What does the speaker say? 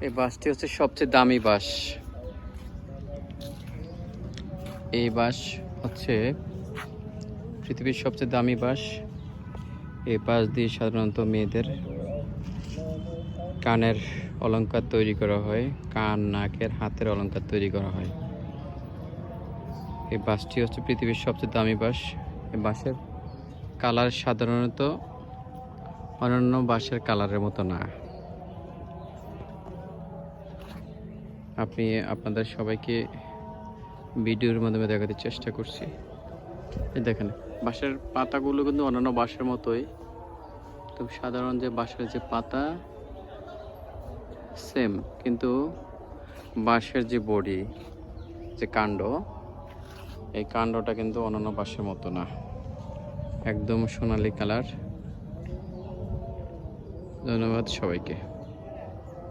এই বাসটি হচ্ছে সবচেয়ে দামি বাস। এই বাস হচ্ছে পৃথিবীর সবচেয়ে দামি বাস। এই বাস দিয়ে সাধারণত মেয়েদের কানের অলংকার তৈরি করা হয়, কান, নাকের হাতের অলংকার তৈরি করা হয়। এই বাসটি হচ্ছে পৃথিবীর সবচেয়ে দামি বাস। এই বাসের কালার সাধারণত অন্যান্য বাসের কালারের মতো না। আপনি আপনাদের সবাইকে ভিডিওর মাধ্যমে দেখাতে চেষ্টা করছি। দেখেন, বাঁশের পাতাগুলো কিন্তু অন্যান্য বাঁশের মতোই। তো সাধারণ যে বাঁশের যে পাতা, সেম, কিন্তু বাঁশের যে বডি, যে কাণ্ড, এই কাণ্ডটা কিন্তু অন্যান্য বাঁশের মতো না। একদম সোনালি কালার। ধন্যবাদ সবাইকে।